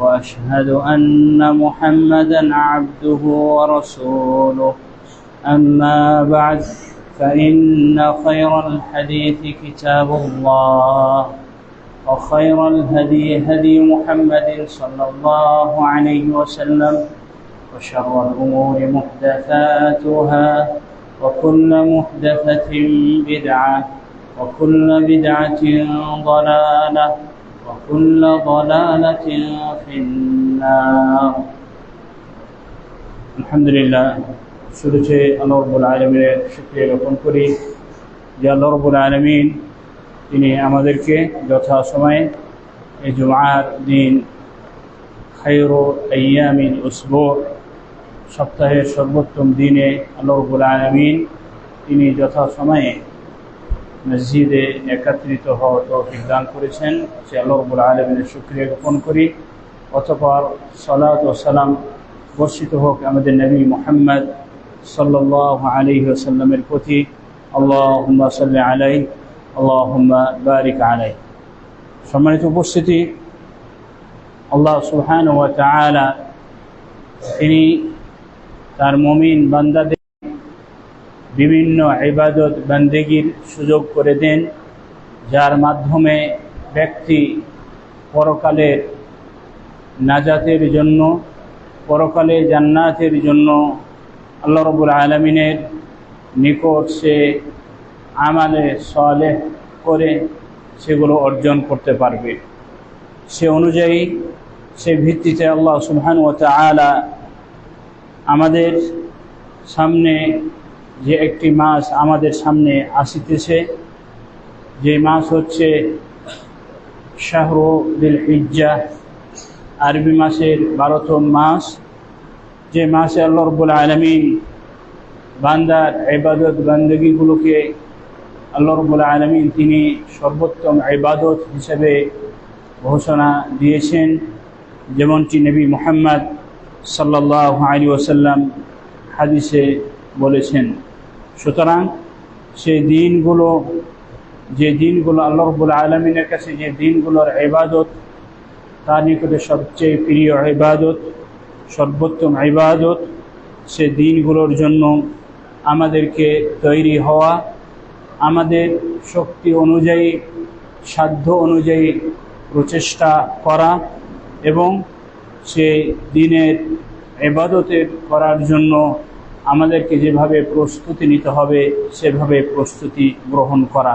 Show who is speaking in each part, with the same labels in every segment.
Speaker 1: وأشهد أن محمدا عبده ورسوله. أما بعد فإن خير الحديث كتاب الله وخير الهدي هدي محمد صلى الله عليه وسلم وشر الأمور محدثاتها وكل محدثة بدعة وكل بدعة ضلالة وكل ضلالة في النار الحمد لله শুরুতে আল্লাহ রব্বুল আলমিনের শুক্রিয়া জ্ঞাপন করি যে আল্লাহ রব্বুল আলমিন তিনি আমাদেরকে যথা সময়ে এই জুমার দিন খাইরো আয়ামিন উসবো সপ্তাহের সর্বোত্তম দিনে আল্লাহ রবুল আলমিন তিনি যথাসময়ে মসজিদে একত্রিত হওয়ার তৌফিক দান করেছেন। সে আল্লাহ রবুল আলমিনের সুক্রিয়া জ্ঞাপন করি। অতপর সালাত ও সালাম বর্ষিত হোক আমাদের নবী মোহাম্মদ সাল্লাহ আলী সাল্লামের প্রতি। আল্লাহ সাল্লি আলাই আল্লাহ বারিক আলাই সম্মানিত উপস্থিতি, আল্লাহ সুহান তালা তিনি তার মমিন বান্দাদের বিভিন্ন ইবাদত বান্দেগির সুযোগ করে দেন, যার মাধ্যমে ব্যক্তি পরকালের নাজাতের জন্য, পরকালে জান্নাতের জন্য আল্লাহ রবুল আলমিনের নিকট সে আমালে সলেহ করে সেগুলো অর্জন করতে পারবে। সে অনুযায়ী সে ভিত্তিতে আল্লাহ সুবহান ও আলা আমাদের সামনে যে একটি মাস আমাদের সামনে আসিতেছে, যে মাস হচ্ছে শাহরুদ্দিল হিজ্জা আরবি মাসের বারোতম মাস। যে মাসে আল্লাহ রব্বুল আলমী বান্দার ইবাদত বান্দগীগুলোকে আল্লাহ রব্বুল আলমিন তিনি সর্বোত্তম ইবাদত হিসেবে ঘোষণা দিয়েছেন। যেমনটি নবী মোহাম্মদ সাল্লাহ আলী ওসাল্লাম হাদিসে বলেছেন। সুতরাং সেই দিনগুলো, যে দিনগুলো আল্লাহ রবুল আলমিনের কাছে, যে দিনগুলোর ইবাদত, তার নিকটে সবচেয়ে প্রিয় ইবাদত, সর্বোত্তম ইবাদত, সে দিনগুলোর জন্য আমাদেরকে তৈরি হওয়া, আমাদের শক্তি অনুযায়ী, সাধ্য অনুযায়ী প্রচেষ্টা করা এবং সে দিনের এবাদতের করার জন্য আমাদেরকে যেভাবে প্রস্তুতি নিতে হবে, সেভাবে প্রস্তুতি গ্রহণ করা।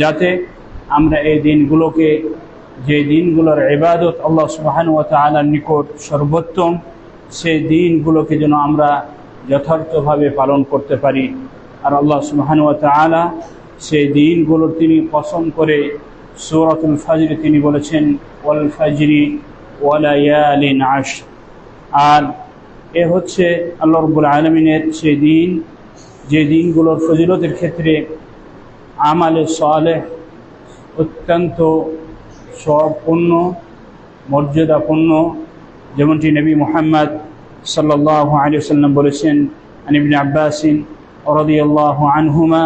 Speaker 1: যাতে আমরা এই দিনগুলোকে, যে দিনগুলোর এবাদত আল্লাহ সুবাহান ও তালার নিকট সর্বোত্তম, সেই দিনগুলোকে যেন আমরা যথার্থভাবে পালন করতে পারি। আর আল্লাহ সুবাহান ও তালা সেই দিনগুলোর তিনি পছন্দ করে সৌরাতুল ফাজরি তিনি বলেছেন, ওয়াল ফাজরি ওয়ালায়ালিন আশ আর এ হচ্ছে আল্লাহ রব্বুল আলমিনের সে দিন যে দিনগুলোর ফজিলতের ক্ষেত্রে আমালে সালেহ অত্যন্ত সপূর্ণ মর্যাদাপূর্ণ যেমনটি নবী মোহাম্মদ সাল্লাহ আলী সাল্লাম বলেছেন আনিবিন আব্বাসিন رضي الله عنهما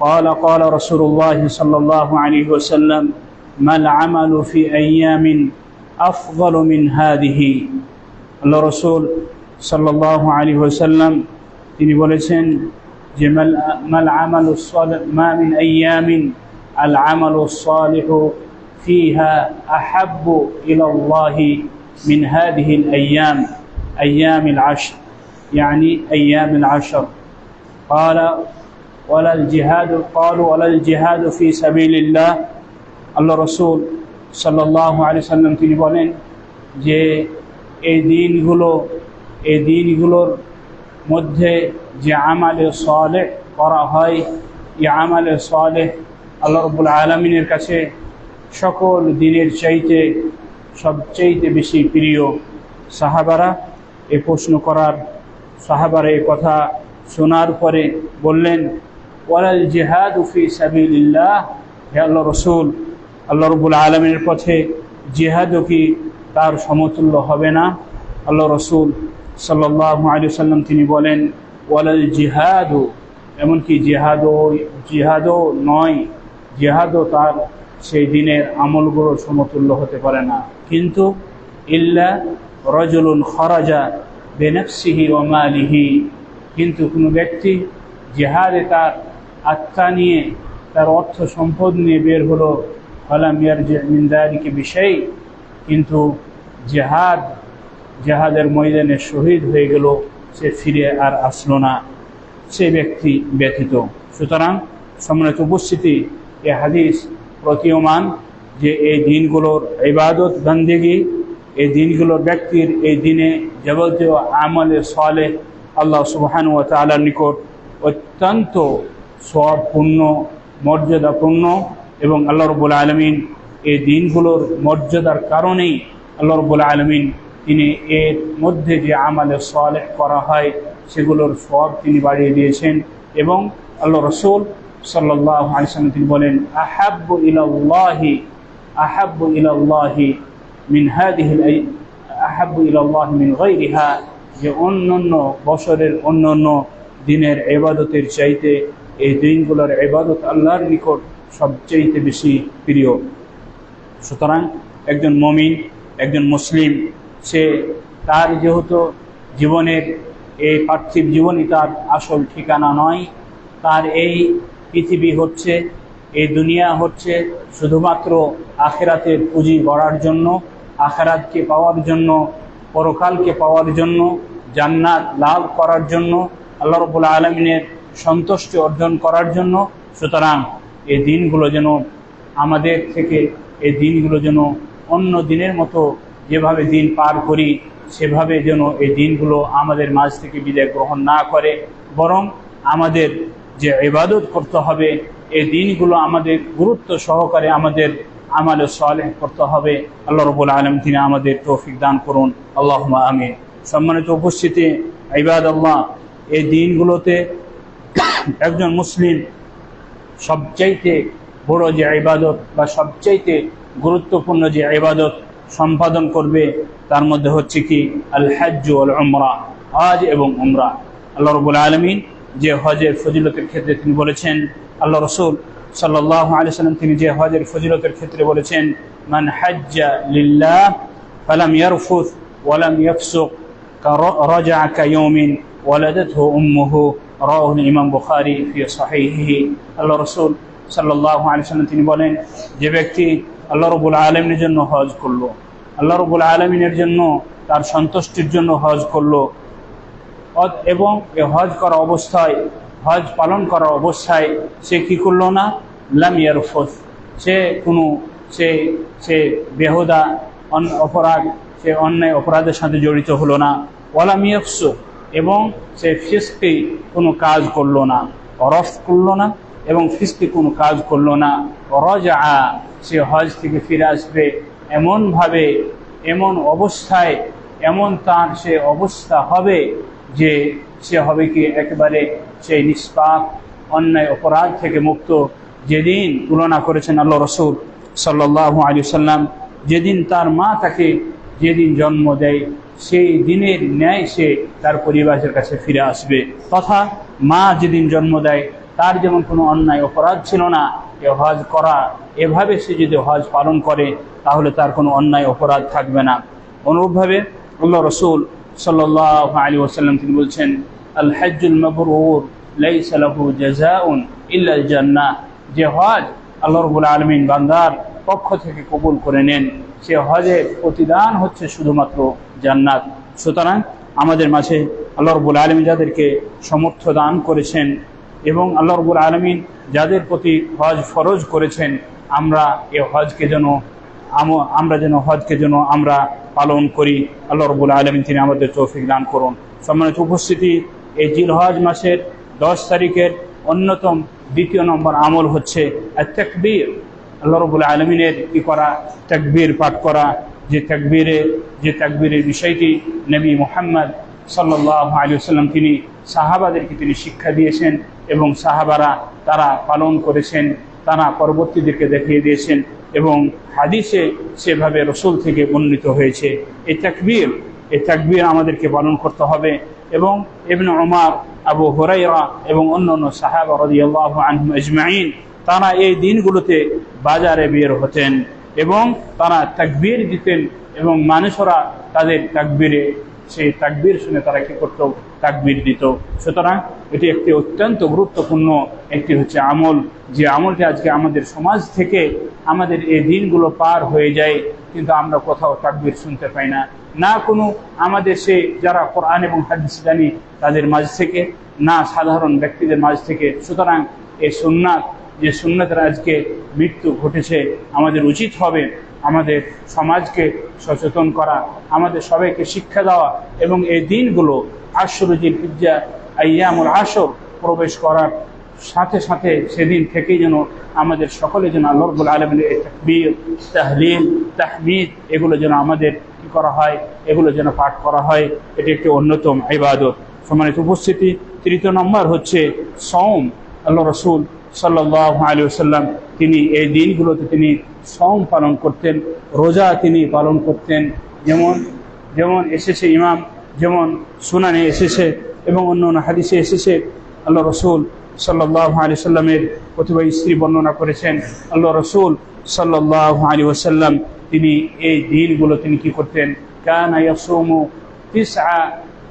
Speaker 1: قال قال رسول الله صلى الله عليه وسلم ما العمل في أيام أفضل من هذه আল্লাহ রসুল সাল্লাহ আলী ওসাল্লাম তিনি বলেছেন যে মাল আমাল মা মিন আয়ামিন আল আমাল الصالح فيها أحب إلى الله من هذه الأيام أيام العشر يعني أيام العشر قال ولا الجهاد قالوا ولا الجهاد في سبيل الله আল্লাহ রসুল সাল্লাহ আলি সাল্লাম তিনি বলেন যে এই দিনগুলো এই দিনগুলোর মধ্যে যে আমালে সলেহ করা হয়, এই আমালে সলেহ আল্লাহ রবুল আলমিনের কাছে সকল দিনের চাইতে সবচেয়ে বেশি প্রিয় সাহাবারা এ প্রশ্ন করার সাহাবারা এই কথা শোনার পরে বললেন, ওয়ালাল জিহাদ উফি সাবিল্লাহ হে আল্লাহ রসুল, আল্লাহ রবুল আলমের পথে জিহাদও কি তার সমতুল্য হবে না? আল্লাহ রসুল সাল্লাম তিনি বলেন, ওয়ালাল জিহাদু, এমনকি জিহাদও জিহাদও নয়, জিহাদও তার সেই দিনের আমলগুলো সমতুল্য হতে পারে না। কিন্তু, ইল্লা রজলুন খরাজা বেনফসিহি ও মালিহি, কিন্তু কোনো ব্যক্তি জেহাদে তার আত্মা নিয়ে, তার অর্থ সম্পদ নিয়ে বের হলো যে মিন্দারিকে বিষয় কিন্তু জেহাদ জেহাদের ময়দানে শহীদ হয়ে গেল, সে ফিরে আর আসলো না। সে ব্যক্তি ব্যতীত সুতরাং সম্মানিত উপস্থিতি, এ হাদিস প্রতীয়মান যে এই দিনগুলোর ইবাদত বন্দেগি, এই দিনগুলোর ব্যক্তির এই দিনে যাবতীয় আমলে সলে আল্লাহ সুবহান ও তালার নিকট অত্যন্ত সবপূর্ণ মর্যাদাপূর্ণ এবং আল্লাহ রবুল আলমিন এই দিনগুলোর মর্যাদার কারণেই আল্লাহ রবুল আলমিন তিনি এর মধ্যে যে আমালে সলেহ করা হয়, সেগুলোর সব তিনি বাড়িয়ে দিয়েছেন এবং আল্লাহ রসুল সাল্লাহ আলিসাল্লাম তিনি বলেন, আহাব্ব ইলাল্লাহি আহাব্ব ইলাল্লাহি মিন হাদিহিল আহাব্ব ইলাল্লাহ মিন গৈরিহা যে অন্য অন্য বছরের অন্য অন্য দিনের এবাদতের চাইতে এই দিনগুলোর এবাদত আল্লাহর নিকট সবচাইতে বেশি প্রিয়। সুতরাং একজন মমিন, একজন মুসলিম সে তার যেহেতু জীবনের এই পার্থিব জীবনই তার আসল ঠিকানা নয়, তার এই পৃথিবী হচ্ছে, এই দুনিয়া হচ্ছে শুধুমাত্র আখেরাতের পুঁজি গড়ার জন্য, আখেরাতকে পাওয়ার জন্য, পরকালকে পাওয়ার জন্য, জান্নাত লাভ করার জন্য, আল্লাহ রবুল্লা আলমিনের সন্তুষ্টি অর্জন করার জন্য। সুতরাং এই দিনগুলো যেন আমাদের থেকে, এই দিনগুলো যেন অন্য দিনের মতো যেভাবে দিন পার করি, সেভাবে যেন এই দিনগুলো আমাদের মাঝ থেকে বিদায় গ্রহণ না করে, বরং আমাদের যে ইবাদত করতে হবে, এই দিনগুলো আমাদের গুরুত্ব সহকারে আমাদের আমালে সালেহ করতে হবে। আল্লাহ রবুল আলম তিনি আমাদের তৌফিক দান করুন। আল্লাহ আমি সম্মানিত উপস্থিতি ইবাদ আল্লাহ এই দিনগুলোতে একজন মুসলিম সবচাইতে বড় যে ইবাদত বা সবচাইতে গুরুত্বপূর্ণ যে ইবাদত সম্পাদন করবে, তার মধ্যে হচ্ছে কি আল হাজ আল উমরা হজ এবং উমরা। আল্লাহ রবুল আলমিন যে হজের ফজিলতের ক্ষেত্রে তিনি বলেছেন, আল্লাহ রসুল সাল্লাহ আলি সাল্লাম তিনি যে হজের ফজিলতের ক্ষেত্রে বলেছেন, মান হাজ্জা লিল্লাহ ফালাম ইয়ারফুথ ওয়ালাম ইয়াফসুক রাজা কায়মিন ওয়ালাদাতহু উম্মুহু রাহুল ইমাম বুখারী ফি সাহিহিহি। আল্লাহ রসুল সাল্লাহ আলি সাল্লাম তিনি বলেন, যে ব্যক্তি আল্লাহ রবুল আলমিনের জন্য হজ করল। আল্লাহ রবুল আলমিনের জন্য তার সন্তুষ্টির জন্য হজ করল। এবং এ হজ করা অবস্থায়, হজ পালন করা অবস্থায় সে কি করল না? লামিয়ার ফোস সে কোনো সে সে বেহুদা অপরাধ সে অন্যায় অপরাধের সাথে জড়িত হলো না। ওয়ালামিয়ফসু এবং সে ফিসকি কোনো কাজ করল না। অরফ করল না এবং ফিসকি কোনো কাজ করল না। রজা সে হজ থেকে ফিরে আসবে এমনভাবে, এমন অবস্থায়, এমন তার সে অবস্থা হবে যে সে হবে কি একেবারে সেই নিষ্পাপ, অন্যায় অপরাধ থেকে মুক্ত। যেদিন তুলনা করেছেন আল্লাহ রসুল সাল্লাহ আলী সাল্লাম যেদিন তার মা তাকে যেদিন জন্ম দেয়, সেই দিনের ন্যায় সে তার পরিবারের কাছে ফিরে আসবে। তথা মা যেদিন জন্ম দেয় তার যেমন কোনো অন্যায় অপরাধ ছিল না, এ হজ করা, এভাবে সে যদি হজ পালন করে, তাহলে তার কোনো অন্যায় অপরাধ থাকবে না। অনুরূপভাবে আল্লাহ রসুল সাল্লাহ আলী ওসাল্লাম তিনি বলছেন, আল হাজুল মবরুর লাইসালাহু জাজাউন ইল্লাল জান্না যে হজ আল্লাহ রবুল আলমিন বান্দার পক্ষ থেকে কবুল করে নেন। সে হজের প্রতিদান হচ্ছে শুধুমাত্র জান্নাত। সুতরাং আমাদের মাঝে আল্লাহ রবুল আলমিন যাদেরকে সমর্থ দান করেছেন এবং আল্লাহ রবুল আলমিন যাদের প্রতি হজ ফরজ করেছেন, আমরা এ হজকে যেন আমরা যেন হজকে যেন আমরা পালন করি। আল্লাহ রবুল আলমিন তিনি আমাদের তৌফিক দান করুন। সম্মানিত উপস্থিতি, এই জিল হজ মাসের দশ তারিখের অন্যতম দ্বিতীয় নম্বর আমল হচ্ছে তেকবীর আল্লাহ রবুল আলমিনের কি করা? তেকবীর পাঠ করা। যে তাকবীরে, যে তাকবীরের বিষয়টি নবী মোহাম্মদ সাল্লাহ আলী সাল্লাম তিনি সাহাবাদেরকে তিনি শিক্ষা দিয়েছেন এবং সাহাবারা তারা পালন করেছেন, তারা পরবর্তীদেরকে দেখিয়ে দিয়েছেন এবং হাদিসে সেভাবে রসুল থেকে বর্ণিত হয়েছে। এই তাকবীর এই তাকবীর আমাদেরকে পালন করতে হবে এবং ইবন ওমার আবু হরাইরা এবং অন্য অন্য সাহাবা রদিয়াল্লাহ আনহুম আজমাইন, তারা এই দিনগুলোতে বাজারে বের হতেন এবং তারা তাকবীর দিতেন এবং মানুষরা তাদের তাকবীরে সেই তাকবির শুনে তারা কি করতো? তাকবির দিত। সুতরাং এটি একটি অত্যন্ত গুরুত্বপূর্ণ একটি হচ্ছে আমল। যে আমলটি আজকে আমাদের সমাজ থেকে আমাদের এই দিনগুলো পার হয়ে যায়, কিন্তু আমরা কোথাও তাকবির শুনতে পাই না। না কোনো আমাদের সে যারা কোরআন এবং হাদিস জানি তাদের মাঝ থেকে, না সাধারণ ব্যক্তিদের মাঝ থেকে। সুতরাং এই সুন্নাত, যে সুন্নাতের আজকে মৃত্যু ঘটেছে, আমাদের উচিত হবে আমাদের সমাজকে সচেতন করা, আমাদের সবাইকে শিক্ষা দেওয়া এবং এই দিনগুলো আশরুজির পিজ্জা আয়ামুল আসর প্রবেশ করার সাথে সাথে সেদিন থেকেই যেন আমাদের সকলে যেন আল্লাহবুল আলমের এই তাহলিল, তাহমিদ এগুলো যেন আমাদের কি করা হয়, এগুলো যেন পাঠ করা হয়, এটি একটি অন্যতম ইবাদত। সম্মানিত উপস্থিতি, তৃতীয় নম্বর হচ্ছে সৌম আল্লাহ রসুল সাল্লাহ আলী সাল্লাম তিনি এই দিনগুলোতে তিনি সম পালন করতেন, রোজা তিনি পালন করতেন। যেমন যেমন এসেছে ইমাম, যেমন সুনানে এসেছে এবং অন্য অন্য হাদিসে এসেছে আল্লাহ রসুল সাল্লাহ আলি সাল্লামের প্রতিভা স্ত্রী বর্ণনা করেছেন আল্লাহ রসুল সাল্লাহ আলী ওসাল্লাম তিনি এই দিনগুলো তিনি কি করতেন? কান ইয়াসুমু তিসআ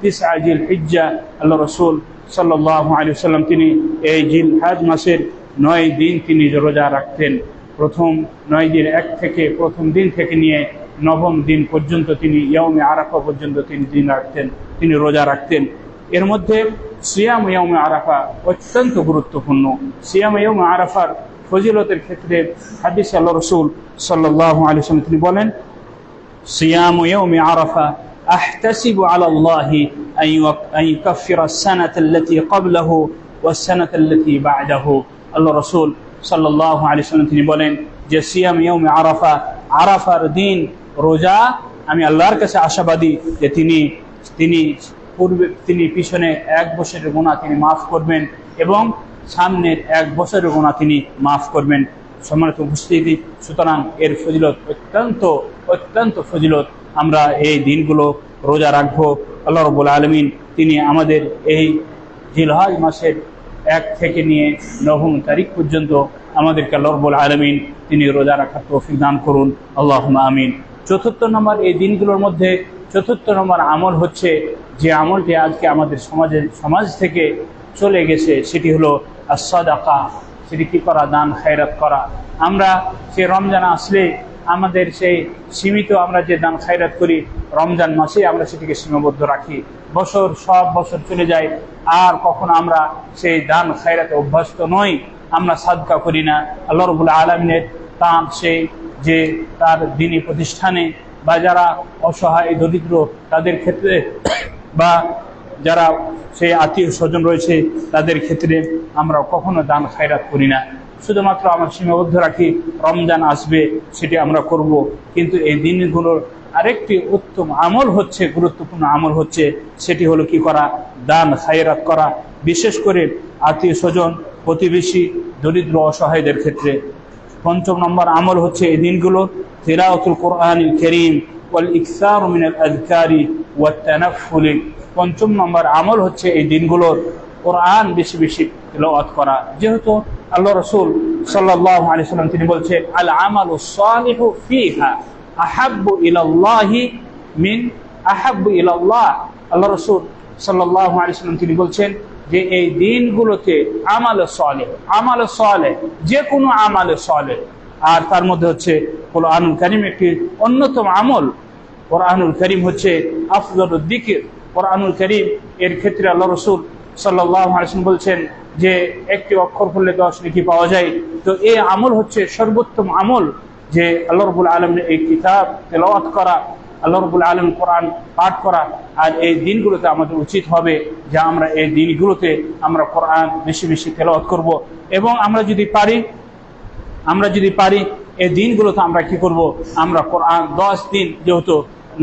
Speaker 1: তিসআ জিল হিজ্জা আল্লাহ রসুল সাল্লাম তিনি এই জিল হাজ মাসের নয় দিন তিনি রোজা রাখতেন। প্রথম নয় দিন এক থেকে প্রথম দিন থেকে নিয়ে নবম দিন পর্যন্ত তিনি ইয়মে আরাফা পর্যন্ত তিনি দিন রাখতেন, তিনি রোজা রাখতেন। এর মধ্যে সিয়াম ইয়মে আরাফা অত্যন্ত গুরুত্বপূর্ণ। সিয়াম ইয়মে আরাফার ফজিলতের ক্ষেত্রে হাদিস আল্লাহ রসুল সাল্লাহ আলী সাল্লাম তিনি বলেন, সিয়াম ইয়মে আরাফা আহতাসিব আল্লাহি أن يكفر السنة التي قبله والسنة التي بعده আল্লাহ রসুল সাল্লাহ আলি সাল্লাম তিনি বলেন যে সিয়াম ইয়মে আরাফা আরাফার দিন রোজা আমি আল্লাহর কাছে আশাবাদী যে তিনি তিনি পূর্বে তিনি পিছনে এক বছরের গোনা তিনি মাফ করবেন এবং সামনের এক বছরের গোনা তিনি মাফ করবেন সম্মানিত উপস্থিতি সুতরাং এর ফজিলত অত্যন্ত অত্যন্ত ফজিলত আমরা এই দিনগুলো রোজা রাখব। আল্লাহ রবুল আলমিন তিনি আমাদের এই জিলহাজ মাসের এক থেকে নিয়ে নবম তারিখ পর্যন্ত আমাদেরকে আল্লাহ রবুল আলমিন তিনি রোজা রাখার তৌফিক দান করুন। আল্লাহ আমিন। চতুর্থ নম্বর এই দিনগুলোর মধ্যে চতুর্থ নম্বর আমল হচ্ছে যে আমলটি আজকে আমাদের সমাজের সমাজ থেকে চলে গেছে, সেটি হলো আসাদাকা সেটি কী করা? দান, খায়রাত করা। আমরা সে রমজান আসলে আমাদের সেই সীমিত আমরা যে দান খায়রাত করি রমজান মাসে, আমরা সেটিকে সীমাবদ্ধ রাখি। বছর, সব বছর চলে যায়, আর কখনো আমরা সেই দান খায়রাতে অভ্যস্ত নই, আমরা সাদকা করি না। আল্লাহ রবুল্লা আলমিনের তার সেই যে তার দিনী প্রতিষ্ঠানে বা যারা অসহায়, দরিদ্র, তাদের ক্ষেত্রে বা যারা সেই আত্মীয় স্বজন রয়েছে, তাদের ক্ষেত্রে আমরা কখনো দান খায়রাত করি না। শুধুমাত্র আমরা সীমাবদ্ধ রাখি, রমজান আসবে, সেটি আমরা করব। কিন্তু এই দিনগুলোর আরেকটি উত্তম আমল হচ্ছে, গুরুত্বপূর্ণ আমল হচ্ছে, সেটি হলো কি করা? দান, খায়রাত করা। বিশেষ করে আত্মীয় স্বজন, প্রতিবেশী, দরিদ্র, অসহায়দের ক্ষেত্রে। পঞ্চম নম্বর আমল হচ্ছে এই দিনগুলো, তিলাওয়াতুল কোরআন করিম, ওয়াল ইকসার মিনাল আজকারি ওয়াত তানাফুলি পঞ্চম নম্বর আমল হচ্ছে এই দিনগুলোর কোরআন বেশি বেশি তেলাওয়াত করা। যেহেতু আল্লাহ রসুল সাল্লাহ আলি সাল্লাম তিনি বলছে আল আমাল সালিহু ফিহা আহাব্বু ইলাল্লাহি মিন, আহাব্বু ইলাল্লাহ। আল্লাহ রসুল সাল্লাহ আলি সাল্লাম তিনি বলছেন যে এই দিনগুলোতে আমালে সলে আমালে সলে যে কোনো আমালে সলে আর তার মধ্যে হচ্ছে কোরআনুল করিম একটি অন্যতম আমল। কোরআনুল করিম হচ্ছে আফজল দিকির। কোরআনুল করিম এর ক্ষেত্রে আল্লাহ রসুল সাল্লাহ আলিয়াম বলছেন যে একটি অক্ষর করলে দশ লিখি পাওয়া যায়? তো এই আমল হচ্ছে সর্বোত্তম আমল যে আল্লাহ রবুল আলমের এই কিতাব তেলাওয়াত করা, আল্লাহ রবুল আলম কোরআন পাঠ করা, আর এই দিনগুলোতে আমাদের উচিত হবে যে আমরা এই দিনগুলোতে আমরা কোরআন বেশি বেশি তেলাওয়াত করব। এবং আমরা যদি পারি, আমরা যদি পারি, এই দিনগুলোতে আমরা কি করব? আমরা কোরআন দশ দিন, যেহেতু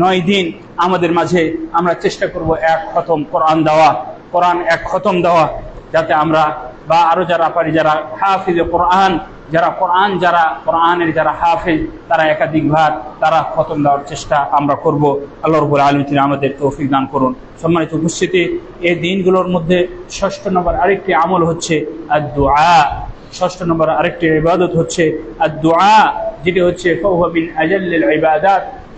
Speaker 1: নয় দিন আমাদের মাঝে আমরা চেষ্টা করব এক খতম কোরআন দেওয়া। কোরআন এক খতম দেওয়া। যাতে আমরা বা আরও যারা পারি, যারা হাফিজে কোরআন, যারা কোরআন, যারা কোরআনের যারা হাফিজ, তারা একাধিকবার তারা খতম দেওয়ার চেষ্টা আমরা করব। আল্লাহ রবুল আলম তিনি আমাদের তৌফিক দান করুন। সম্মানিত উপস্থিতি, এই দিনগুলোর মধ্যে ষষ্ঠ নম্বর আরেকটি আমল হচ্ছে আর দোয়া ষষ্ঠ নম্বর আরেকটি ইবাদত হচ্ছে আর দোয়া যেটি হচ্ছে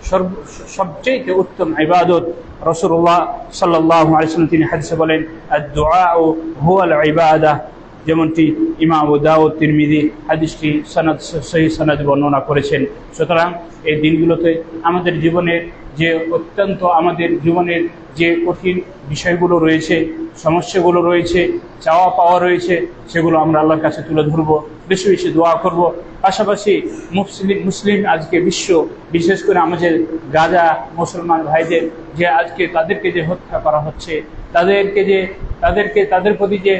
Speaker 1: সর্ব সবচেয়ে উত্তম ইবাদত। রসুল্লাহ সাল্লাহ আলিয়াল্লাম তিনি হাদিসে বলেন ও যেমনটি ইমাম দাউদ তিরমিদি হাদিসটি সনদ, সহি সনদ বর্ণনা করেছেন। সুতরাং এই দিনগুলোতে আমাদের জীবনের যে অত্যন্ত, আমাদের জীবনের যে কঠিন বিষয়গুলো রয়েছে, সমস্যাগুলো রয়েছে চাওয়া পাওয়া রয়েছে, সেগুলো আমরা আল্লাহর কাছে তুলে ধরবো। বেশি বেশি দোয়া করব। পাশাপাশি মুসলিম মুসলিম আজকে বিশ্ব, বিশেষ করে আমাদের গাজা মুসলমান ভাইদের যে আজকে তাদেরকে যে হত্যা করা হচ্ছে, তাদেরকে যে তাদেরকে তাদের প্রতি যে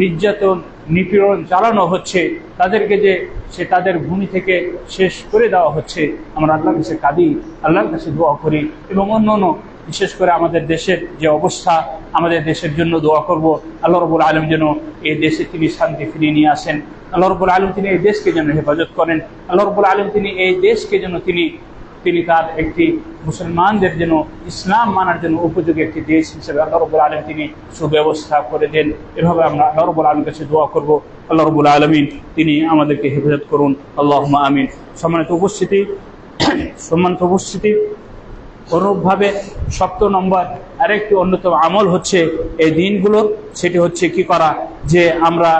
Speaker 1: নির্যাতন, নিপীড়ন চালানো হচ্ছে, তাদেরকে যে সে তাদের ভূমি থেকে শেষ করে দেওয়া হচ্ছে, আমরা আল্লাহর কাছে কাঁদি, আল্লাহর কাছে দোয়া করি এবং অন্য অন্য বিশেষ করে আমাদের দেশের যে অবস্থা, আমাদের দেশের জন্য দোয়া করব। আল্লাহ রবুল আলম যেন এই দেশে তিনি শান্তি ফিরিয়ে নিয়ে আসেন। আল্লাহ রবুল আলম তিনি এই দেশকে যেন হেফাজত করেন। আল্লাহ রবুল আলম তিনি এই দেশকে যেন তিনি তিনি তার একটি মুসলমানদের যেন ইসলাম মানার জন্য উপযোগী একটি দেশ হিসেবে আল্লাহ রবুল আলম তিনি সুব্যবস্থা করে দেন। এভাবে আমরা আল্লাহ রবুল আলমের কাছে দোয়া করব। আল্লাহ রবুল আলমিন তিনি আমাদেরকে হেফাজত করুন। আল্লাহ আমিন। সম্মানিত উপস্থিতি সম্মানিত উপস্থিতি অনুরূপভাবে সপ্ত নম্বর আরেকটি অন্যতম আমল হচ্ছে এই দিনগুলোর সেটি হচ্ছে কি করা? যে আমরা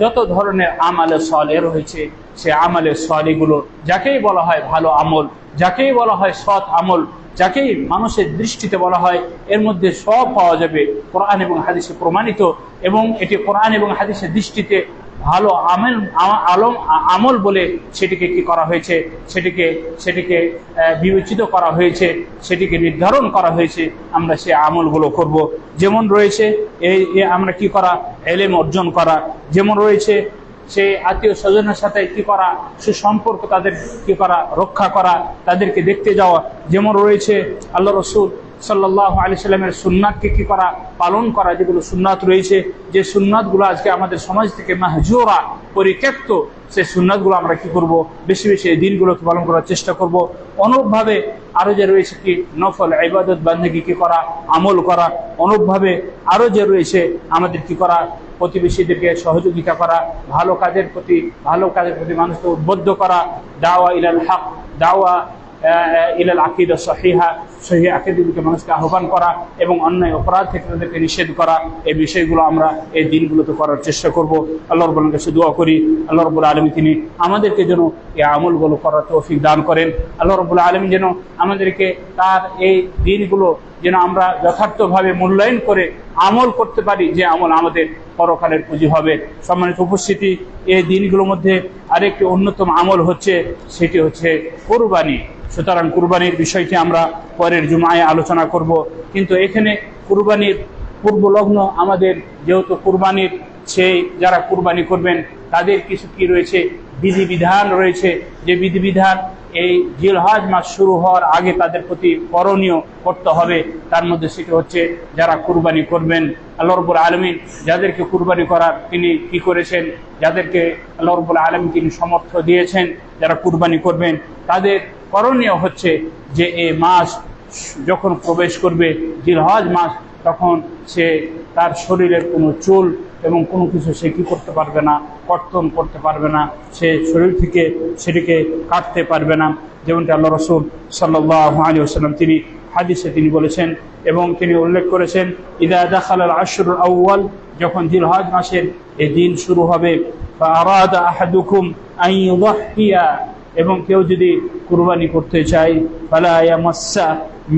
Speaker 1: যত ধরনের আমালে সলে রয়েছে, সে আমালে সলিগুলো, যাকেই বলা হয় ভালো আমল, যাকেই বলা হয় সৎ আমল, যাকেই মানুষের দৃষ্টিতে বলা হয়, এর মধ্যে সব পাওয়া যাবে। কোরআন এবং হাদিসে প্রমাণিত এবং এটি কোরআন এবং হাদিসের দৃষ্টিতে ভালো আমল, আলম, আমল বলে সেটিকে কি করা হয়েছে? সেটিকে সেটিকে বিবেচিত করা হয়েছে, সেটিকে নির্ধারণ করা হয়েছে, আমরা সে আমলগুলো করব। যেমন রয়েছে এই আমরা কি করা? এলেম অর্জন করা। যেমন রয়েছে, সে আত্মীয় স্বজনের সাথে কি করা? সুসম্পর্ক তাদের কি করা? রক্ষা করা, তাদেরকে দেখতে যাওয়া। যেমন রয়েছে, আল্লাহ রসুল সাল্লাহ আলি সাল্লামের সুন্নাতকে কি করা, পালন করা, যেগুলো সুন্নাত রয়েছে, যে সুন্নাতগুলো আজকে আমাদের সমাজ থেকে মাহজুরা, পরিত্যক্ত, সেই সুন্নাতগুলো আমরা কি করব? বেশি বেশি এই দিনগুলোকে পালন করার চেষ্টা করব। অনুরূপভাবে আরও যে রয়েছে কি, নফল ইবাদত বান্ধবী কি করা, আমল করা অনুরূপভাবে আরও যে রয়েছে আমাদের কি করা, প্রতিবেশীদেরকে সহযোগিতা করা, ভালো কাজের প্রতি, ভালো কাজের প্রতি মানুষকে উদ্বুদ্ধ করা, দাওয়া ইলাল হক, দাওয়া ইলাল আকিদা সহিহা সহি আকিদিকে মানুষকে আহ্বান করা এবং অন্যায় অপরাধ থেকে তাদেরকে নিষেধ করা, এই বিষয়গুলো আমরা এই দিনগুলোতে করার চেষ্টা করব। আল্লাহ রব্বুল কাছে দোয়া করি, আল্লাহ রব্বুল আলমী তিনি আমাদেরকে যেন এই আমলগুলো করার তৌফিক দান করেন। আল্লাহ রব্বুল আলমী যেন আমাদেরকে তার এই দিনগুলো যেন আমরা যথার্থভাবে মূল্যায়ন করে আমল করতে পারি, যে আমল আমাদের পরকালের পুঁজি হবে। সম্মানিত উপস্থিতি, এই দিনগুলোর মধ্যে আরেকটি অন্যতম আমল হচ্ছে, সেটি হচ্ছে কোরবানি। সুতরাং কুরবানির বিষয়টি আমরা পরের জুমায় আলোচনা করব। কিন্তু এখানে কুরবানির পূর্ব লগ্ন আমাদের যেহেতু কুরবানির সেই যারা কুরবানি করবেন, তাদের কিছু কি রয়েছে? বিধিবিধান রয়েছে। যে বিধিবিধান এই জিলহাজ মাস শুরু হওয়ার আগে তাদের প্রতি করণীয় করতে হবে। তার মধ্যে সেটি হচ্ছে যারা কুরবানি করবেন, আল্লাহ রবুল আলমিন যাদেরকে কুরবানি করার তিনি কি করেছেন? যাদেরকে আল্লাহ রবুল আলমিন তিনি সমর্থ দিয়েছেন যারা কুরবানি করবেন, তাদের করণীয় হচ্ছে যে এই মাস যখন প্রবেশ করবে, জিলহজ মাস, তখন সে তার শরীরের কোনো চুল এবং কোনো কিছু সে কী করতে পারবে না, কর্তন করতে পারবে না, সে শরীর থেকে সেটিকে কাটতে পারবে না। যেমনটি আল্লাহ রসুল সাল্লাহ আলী আসসালাম তিনি হাদিসে তিনি বলেছেন এবং তিনি উল্লেখ করেছেন, ইদা দাখাল আশরুল আউ্য়াল যখন জিলহজ মাসের এই দিন শুরু হবে আহাদুকুম এবং কেউ যদি কুরবানি করতে চায়, ফালা ইয়ামাসসা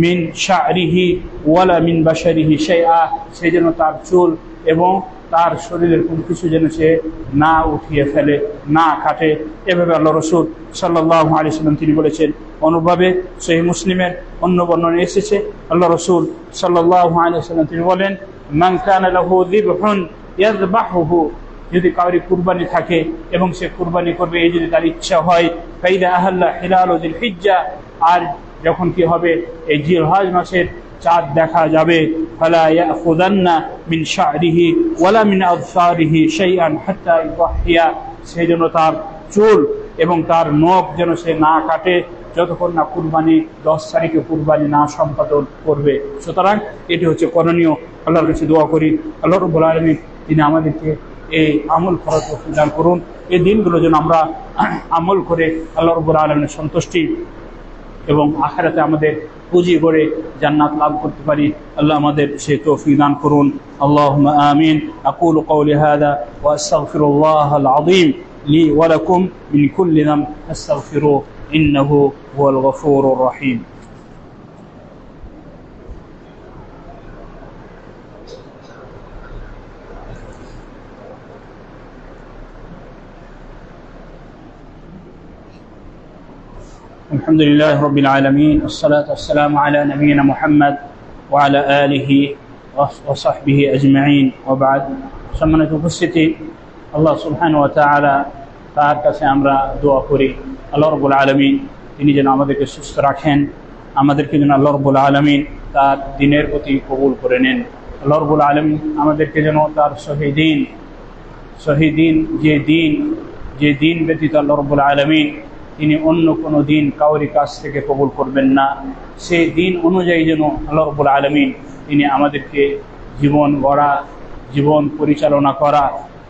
Speaker 1: মিন শা'রিহি ওয়ালা মিন বাশারিহি শাইআ, সে যেন তার চুল এবং তার শরীরের কোনো কিছু যেন সে না উঠিয়ে ফেলে, না কাটে। এভাবে আল্লাহ রসুল সাল্লাহ আলি সাল্লাম তিনি বলেছেন অনুভাবে সেই মুসলিমের অন্য বর্ণনে এসেছে, আল্লাহ রসুল সাল্লাহ আলি সাল্লাম তিনি বলেন, মান যদি কাউরি কুরবানি থাকে এবং সে কুরবানি করবে, এই যদি তার ইচ্ছা হয়, ফাইদা আহাল্লা হিলাল উদ্দিন হিজ্জা আর যখন কি হবে, এই জিলহাজ মাসের চাঁদ দেখা যাবে। ফালা সেই জন্য তার চুল এবং তার নখ যেন সে না কাটে, যতক্ষণ না কুরবানি, দশ তারিখে কুরবানি না সম্পাদন করবে। সুতরাং এটি হচ্ছে করণীয়। আল্লাহর কাছে দোয়া করি। আল্লাহ রব্বুল আলমী তিনি আমাদেরকে এই আমল খরচ প্রদান করুন। এই দিনগুলো যেন আমরা আমল করে আল্লাহ রবুল আলমের সন্তুষ্টি এবং আখেরাতে আমাদের পুঁজি করে জান্নাত লাভ করতে পারি। আল্লাহ আমাদের সে তৌফিক দান করুন। আল্লাহ আমিন। আকুল কৌলি হাদা ওয়াস্তাগফিরুল্লাহ আল লি ওয়া লাকুম মিন কুল্লি যাম ফাস্তাগফিরুহু রহিম। الحمد لله رب العالمين والصلاة والسلام على نبينا محمد وعلى آله وصحبه أجمعين وبعد সম্মানিত উপস্থিতি আল্লাহ সুবহান ওয়া তাআলা তার কাছে আমরা দোয়া করি আল্লাহ রব্বুল আলমিন তিনি যেন আমাদেরকে সুস্থ রাখেন আমাদেরকে যেন আল্লাহ রব্বুল আলমিন তার দিনের প্রতি কবুল করে নেন আল্লাহ রব্বুল আলমিন আমাদেরকে যেন তার শহীদিন শহীদিন যে দিন যে দিন ব্যতীত আল্লাহ রব্বুল আলমিন তিনি অন্য কোনো দিন কাউরি কাছ থেকে কবুল করবেন না। সেই দিন অনুযায়ী যেন আল্লাহ রব্বুল আলমিন তিনি আমাদেরকে জীবন গড়া, জীবন পরিচালনা করা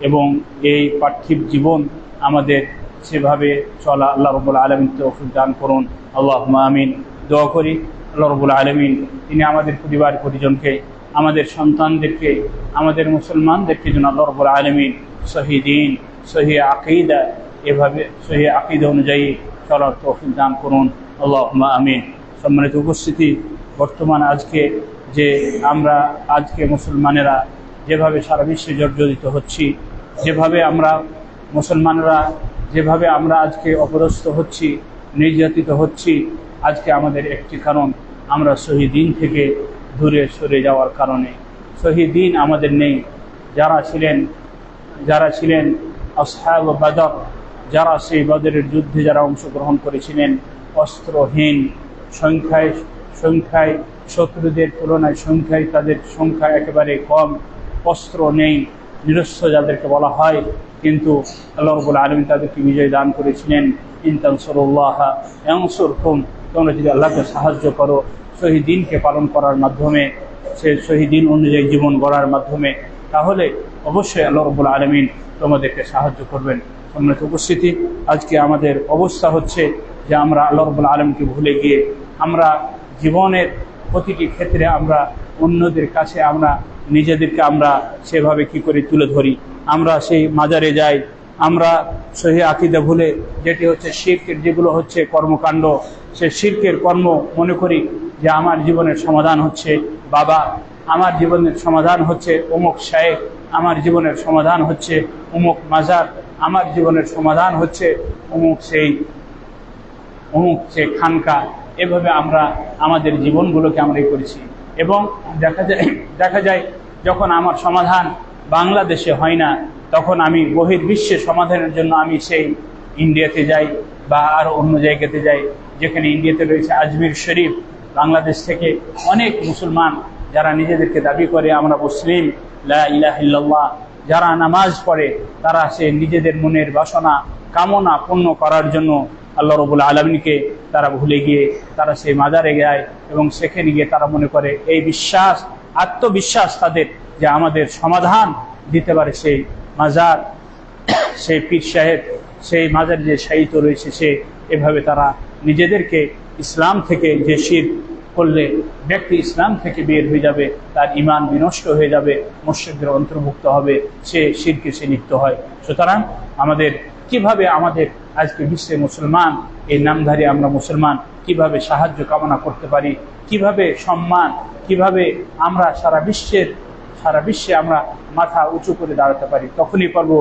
Speaker 1: এবং এই পার্থিব জীবন আমাদের সেভাবে চলা আল্লাহ রব্বুল আলমিন দান করুন। আল্লাহ আমিন। দোয়া করি আল্লাহ রব্বুল আলমিন তিনি আমাদের পরিবার পরিজনকে, আমাদের সন্তানদেরকে, আমাদের মুসলমানদেরকে যেন আল্লাহ রব্বুল আলমিন শহীদিন সহি আকিদা এভাবে সহি আকিদা অনুযায়ী চলার তৌফিক দান করুন। আল্লাহ আমিন। সম্মানিত উপস্থিতি, বর্তমান আজকে যে আমরা আজকে মুসলমানেরা যেভাবে সারা বিশ্বে জর্জরিত হচ্ছি, যেভাবে আমরা মুসলমানরা যেভাবে আমরা আজকে অপদস্থ হচ্ছি, নির্যাতিত হচ্ছি, আজকে আমাদের একটি কারণ, আমরা শহীদিন থেকে দূরে সরে যাওয়ার কারণে। শহীদিন আমাদের নেই। যারা ছিলেন যারা ছিলেন আসহাব বাদর যারা সেই বদরের যুদ্ধে যারা অংশগ্রহণ করেছিলেন, অস্ত্রহীন সংখ্যায় সংখ্যায় শত্রুদের তুলনায় সংখ্যায় তাদের সংখ্যা একেবারে কম, অস্ত্র নেই নিরস্ত্র যাদেরকে বলা হয়, কিন্তু আল্লাহ রবুল আলমী তাদেরকে বিজয় দান করেছিলেন। ইনতানসরুল্লাহ এমসর হুম তোমরা যদি আল্লাহকে সাহায্য করো শহীদিনকে পালন করার মাধ্যমে, সে শহীদিন অনুযায়ী জীবন গড়ার মাধ্যমে, তাহলে অবশ্যই আল্লাহ রবুল আলমিন তোমাদেরকে সাহায্য করবেন। সম্মানিত উপস্থিতি। আজকে আমাদের অবস্থা হচ্ছে যে আমরা আল্লাহ রবুল আলমকে ভুলে গিয়ে আমরা জীবনের প্রতিটি ক্ষেত্রে আমরা অন্যদের কাছে আমরা নিজেদেরকে আমরা সেভাবে কি করে তুলে ধরি। আমরা সেই মাজারে যাই, আমরা সহি আকিদা ভুলে যেটি হচ্ছে শির্কের যেগুলো হচ্ছে কর্মকাণ্ড, সে শির্কের কর্ম মনে করি যে আমার জীবনের সমাধান হচ্ছে। বাবা, আমার জীবনের সমাধান হচ্ছে অমুক শায়েক আমার জীবনের সমাধান হচ্ছে অমুক মাজার। আমার জীবনের সমাধান হচ্ছে অমুক সেই, অমুক সে খানকা। এভাবে আমরা আমাদের জীবনগুলোকে আমরা করেছি। এবং দেখা যায় দেখা যায় যখন আমার সমাধান বাংলাদেশে হয় না, তখন আমি বহির্বিশ্বে সমাধানের জন্য আমি সেই ইন্ডিয়াতে যাই বা আরও অন্য জায়গাতে যাই, যেখানে ইন্ডিয়াতে রয়েছে আজমির শরীফ। বাংলাদেশ থেকে অনেক মুসলমান যারা নিজেদেরকে দাবি করে, আমরা মুসলিম, লা ইলাহিল্লাহ যারা নামাজ পড়ে, তারা সে নিজেদের মনের বাসনা, কামনা পূর্ণ করার জন্য আল্লাহ রবুল আলমীকে তারা ভুলে গিয়ে, তারা সেই মাজারে যায় এবং সেখানে গিয়ে তারা মনে করে, এই বিশ্বাস, আত্মবিশ্বাস তাদের যে আমাদের সমাধান দিতে পারে সেই মাজার, সেই পীর সাহেব, সেই মাজার যে সাহিত্য রয়েছে সে। এভাবে তারা নিজেদেরকে ইসলাম থেকে যে শির করলে ব্যক্তি ইসলাম থেকে বের হয়ে যাবে, তার ইমান বিনষ্ট হয়ে যাবে মসজিদের অন্তর্ভুক্ত হবে, সে শিরকে সে লিপ্ত হয়। সুতরাং আমাদের কীভাবে আমাদের আজকে বিশ্বে মুসলমান, এই নামধারী আমরা মুসলমান, কীভাবে সাহায্য কামনা করতে পারি, কীভাবে সম্মান, কীভাবে আমরা সারা বিশ্বের, সারা বিশ্বে আমরা মাথা উঁচু করে দাঁড়াতে পারি, তখনই পারব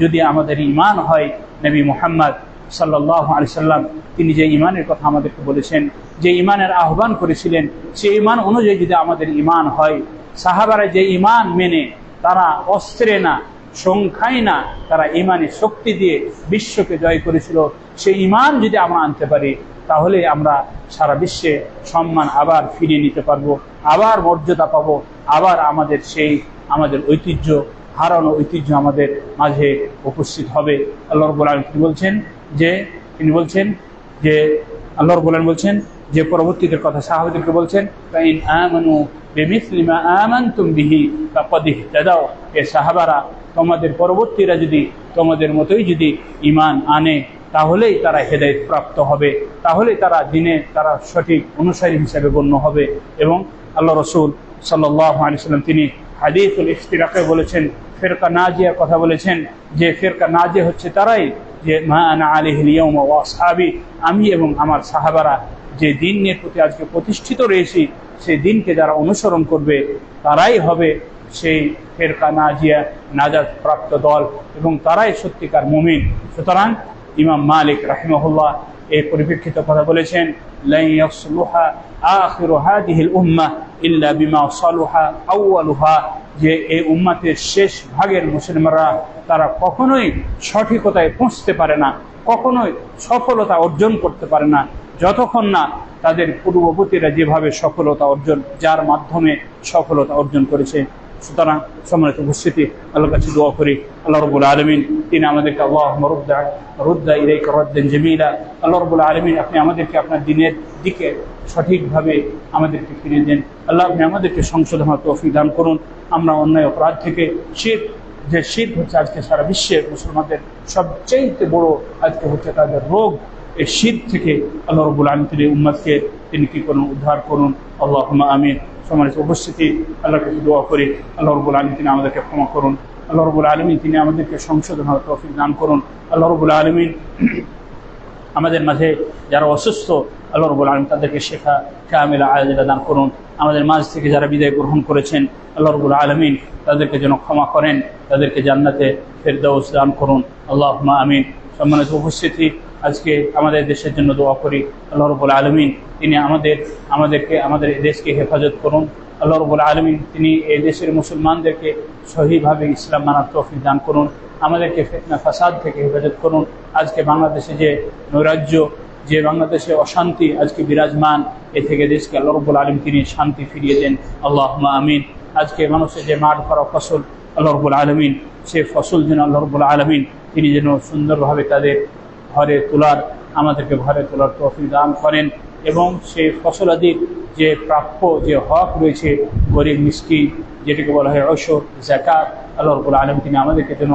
Speaker 1: যদি আমাদের ইমান হয়। নবী মোহাম্মদ সাল্লাহ আলি সাল্লাম, তিনি যে ইমানের কথা আমাদেরকে বলেছেন যে ইমানের আহ্বান করেছিলেন সেই ইমান অনুযায়ী যদি আমাদের ইমান হয়, সাহাবারা যে ইমান মেনে, তারা অস্ত্রে না, সংখ্যায় না, তারা ইমানে শক্তি দিয়ে বিশ্বকে জয় করেছিল। সেই ইমান যদি আমরা আনতে পারি, তাহলে আমরা সারা বিশ্বে সম্মান আবার ফিরিয়ে নিতে পারব, আবার মর্যাদা পাবো, আবার আমাদের সেই, আমাদের ঐতিহ্য, হারানো ঐতিহ্য আমাদের মাঝে উপস্থিত হবে। আল্লাহ রব্বুল আলম তিনি বলছেন? যে, তিনি বলছেন যে, আল্লাহ রব্বুল আলম বলছেন যে পরবর্তীদের কথা সাহাবাদেরকে বলছেন সাহাবারা, তোমাদের পরবর্তীরা যদি তোমাদের মতোই যদি ইমান আনে, তাহলেই তারা হেদায়েত প্রাপ্ত হবে। তাহলেই তারা দিনে তারা সঠিক অনুসারী হিসাবে গণ্য হবে। এবং আল্লাহ রসুল সাল্লাম তিনি হাদিফুল ইফতিরাকে বলেছেন, ফেরকা না নাজিয়ার কথা বলেছেন যে, ফেরকা নাজিয়া হচ্ছে তারাই যে, মা আনা আলিহিলিয়ম ওয়াসাবি আমি এবং আমার সাহাবারা যে দিনের প্রতি আজকে প্রতিষ্ঠিত রয়েছি, সেই দিনকে যারা অনুসরণ করবে, তারাই হবে সেই ফেরকা নাজিয়া নাজাদ প্রাপ্ত দল এবং তারাই সত্যিকার মুমিন। সুতরাং ইমাম মালিক রাহিমহুল্লাহ এই পরিপ্রেক্ষিত কথা বলেছেন বিমা যে এই উম্মাতের শেষ ভাগের মুসলিমরা তারা কখনোই সঠিকতায় পৌঁছতে পারে না, কখনোই সফলতা অর্জন করতে পারে না। যতক্ষণ না তাদের পূর্ববর্তীরা যেভাবে সফলতা অর্জন, যার মাধ্যমে সফলতা অর্জন করেছে, সুতরাং সম্মানিত উপস্থিতি, আল্লাহর কাছে দোয়া করি, আল্লাহ রবুল আলমিন, তিনি আমাদেরকে আল্লাহ রুদ্দা রুদ্দা ইরাইক রদ্দেন জমিলা, আল্লাহ রবুল আলমিন আপনি আমাদেরকে আপনার দিনের দিকে সঠিকভাবে আমাদেরকে ফিরিয়ে দেন। আল্লাহ আপনি আমাদেরকে সংশোধন তৌফিক দান করুন। আমরা অন্যায় অপরাধ থেকে শীত যে শীত হচ্ছে আজকে সারা বিশ্বের মুসলমানদের সবচেয়ে বড়, আজকে হচ্ছে তাদের রোগ। এই শীত থেকে আল্লাহ রবুল আলম তিনি উম্মাদকে তিনি কি করুন? উদ্ধার করুন। আল্লাহ আমিন। সম্মানিত উপস্থিতি, আল্লাহর কাছে দোয়া করি। আল্লাহ রবুল আলম তিনি আমাদেরকে ক্ষমা করুন। আল্লাহ রবুল আলমিন তিনি আমাদেরকে সংশোধন হওয়ার তৌফিক দান করুন। আল্লাহ রবুল আলমিন আমাদের মাঝে যারা অসুস্থ, আল্লাহ রবুল আলম তাদেরকে শেখা, কামিলা আয়োজনা দান করুন। আমাদের মাঝ থেকে যারা বিদায় গ্রহণ করেছেন, আল্লাহ রবুল আলমিন তাদেরকে যেন ক্ষমা করেন, তাদেরকে জান্নাতে ফেরদাউস দান করুন। আল্লাহ আমিন। সম্মানিত উপস্থিতি আজকে আমাদের দেশের জন্য দোয়া করি। আল্লাহ রবুল আলমিন, তিনি আমাদের, আমাদেরকে, আমাদের দেশকে হেফাজত করুন। আল্লাহ রবুল আলমিন, তিনি এই দেশের মুসলমানদেরকে সহিভাবে ইসলাম মানার তৌফিক দান করুন। আমাদেরকে ফেতনা, ফাসাদ থেকে হেফাজত করুন। আজকে বাংলাদেশে যে নৈরাজ্য, যে বাংলাদেশে অশান্তি আজকে বিরাজমান, এ থেকে দেশকে আল্লাহ রবুল আলম তিনি শান্তি ফিরিয়ে দেন। আল্লাহ আমিন। আজকে মানুষের যে মাঠ ভরা ফসল, আল্লাহ রবুল আলমিন, সে ফসল যেন আল্লাহ রবুল আলমিন, তিনি যেন সুন্দরভাবে তাদের ঘরে তোলার আমাদেরকে ঘরে তোলার তৌফিক দান করেন এবং সেই ফসলাদির যে প্রাপ্য যে হক রয়েছে গরিব মিষ্টি যেটিকে বলা হয় ঐশর জাকাত আল্লাহ রবুল আলম তিনি আমাদেরকে যেন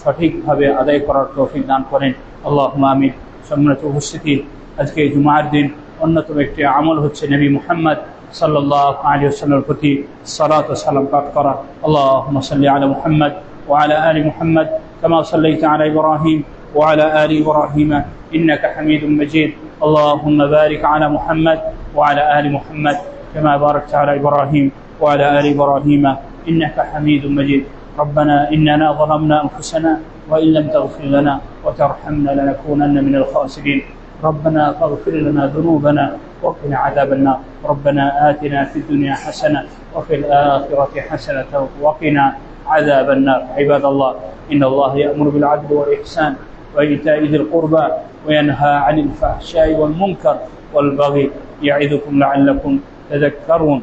Speaker 1: সঠিকভাবে আদায় করার তৌফিক দান করেন আল্লাহ আমিন সম্মানিত উপস্থিতি আজকে জুমার দিন অন্যতম একটি আমল হচ্ছে নবী মুহাম্মদ সাল্লাহ আলী আসসালামের প্রতি সালাত ও সালাম পাঠ করা আল্লাহ সাল্লি আলা মুহাম্মদ وعلى آل محمد كما صليت على إبراهيم وعلى آل إبراهيم إنك حميد مجيد. اللهم بارك على محمد وعلى آل محمد كما باركت على إبراهيم وعلى آل إبراهيم إنك حميد مجيد. ربنا إننا ظلمنا أنفسنا وإن لم تغفر لنا وترحمنا لنكونن من الخاسرين. ربنا فاغفر لنا ذنوبنا وقنا عذاب النار. ربنا آتنا في الدنيا حسنة وفي الآخرة حسنة وقنا عذاب النار. عباد الله إن الله يأمر بالعدل والإحسان وإيتاء ذي القربى وينهى عن الفحشاء والمنكر والبغي يعظكم لعلكم تذكرون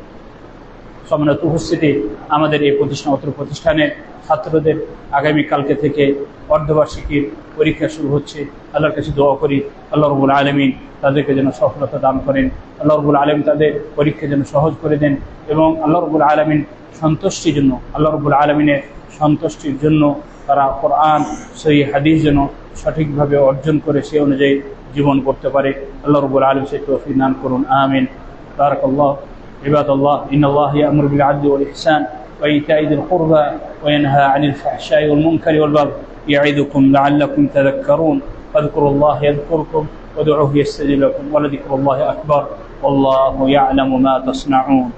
Speaker 1: সম্মানিত উপস্থিতি আমাদের এই প্রতিষ্ঠান অত্র প্রতিষ্ঠানের ছাত্রদের আগামীকালকে থেকে অর্ধবার্ষিকীর পরীক্ষা শুরু হচ্ছে আল্লাহর কাছে দোয়া করি আল্লাহ রবুল আলমিন তাদেরকে যেন সফলতা দান করেন আল্লাহ রবুল আলম তাদের পরীক্ষা যেন সহজ করে দেন এবং আল্লাহ রবুল আলমিন সন্তুষ্টির জন্য আল্লাহ রবুল আলমিনের সন্তুষ্টির জন্য তারা কোরআন সেই হাদিস যেন সঠিকভাবে অর্জন করে সে অনুযায়ী জীবন করতে পারে আল্লাহ রবুল আলম সে তৌফিক দান করুন আমিন বারাক আল্লাহ عباد الله إن الله يأمر بالعدل والإحسان وإيتاء ذي القربى وينهى عن الفحشاء والمنكر والبغي يعظكم لعلكم تذكرون فاذكروا الله يذكركم ودعوه يستجب لكم ولذكر الله أكبر والله يعلم ما تصنعون